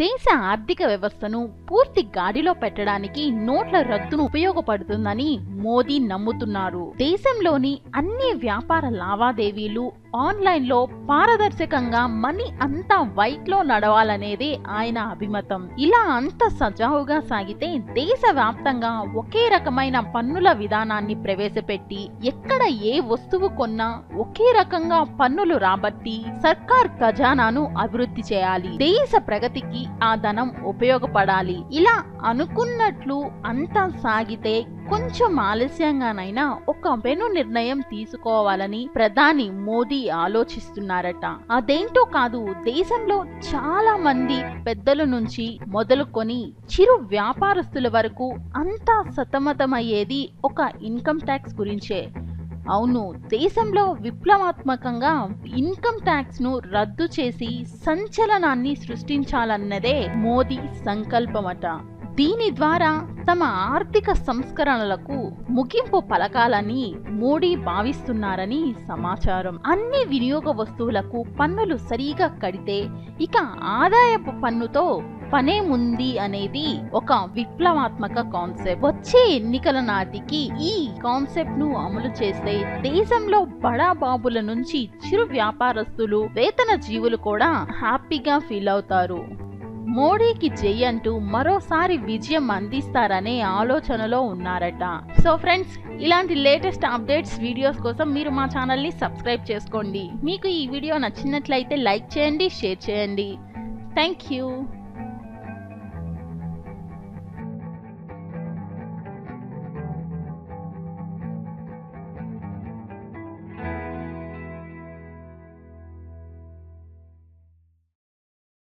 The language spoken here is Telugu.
దేశ ఆర్థిక వ్యవస్థను పూర్తి గాడిలో పెట్టడానికి నోట్ల రద్దును ఉపయోగపడుతుందని మోదీ నమ్ముతున్నారు. దేశంలోని అన్ని వ్యాపార లావాదేవీలు ఆన్లైన్లో పారదర్శకంగా మనీ అంతా వైట్లో నడవాలనేదే ఆయన అభిమతం. ఇలా అంత సజావుగా సాగితే దేశవ్యాప్తంగా ఒకే రకమైన పన్నుల విధానాన్ని ప్రవేశపెట్టి ఎక్కడ ఏ వస్తువు కొన్నా ఒకే రకంగా పన్నులు రాబట్టి సర్కార్ ఖజానాను అభివృద్ధి చేయాలి. దేశ ప్రగతికి ఆ ధనం ఉపయోగపడాలి. ఇలా అనుకున్నట్లు అంతా సాగితే కొంచెం ఆలస్యంగానైనా ఒక వెను నిర్ణయం తీసుకోవాలని ప్రధాని మోదీ ఆలోచిస్తున్నారట. అదేంటో కాదు దేశంలో చాలా మంది పెద్దల నుంచి మొదలుకొని చిరు వ్యాపారస్తుల వరకు అంతా సతమతమయ్యేది ఒక ఇన్కమ్ ట్యాక్స్ గురించే. అవును దేశంలో విప్లవాత్మకంగా ఇన్కమ్ ట్యాక్స్ను రద్దు చేసి సంచలనాన్ని సృష్టించాలన్నదే మోదీ సంకల్పమట. దీని ద్వారా తమ ఆర్థిక సంస్కరణలకు ముగింపు పలకాలని మోడీ భావిస్తున్నారని సమాచారం. అన్ని వినియోగ వస్తువులకు పన్నులు సరిగా కడితే ఇక ఆదాయపు పన్నుతో పనేముంది అనేది ఒక విప్లవాత్మక కాన్సెప్ట్ వచ్చే ఎన్నికల నాటికి ఈ కాన్సెప్ట్ను అమలు చేస్తే దేశంలో బడా బాబుల నుంచి చిరు వ్యాపారస్తులు వేతన జీవులు కూడా హ్యాపీగా ఫీల్ అవుతారు. మోడీకి జై అంటూ మరోసారి విజయం అందిస్తారనే ఆలోచనలో ఉన్నారట. సో ఫ్రెండ్స్ ఇలాంటి లేటెస్ట్ అప్డేట్స్ వీడియోస్ కోసం మీరు మా ఛానల్ని సబ్స్క్రైబ్ చేసుకోండి. మీకు ఈ వీడియో నచ్చినట్లయితే లైక్ చేయండి షేర్ చేయండి. Thank you.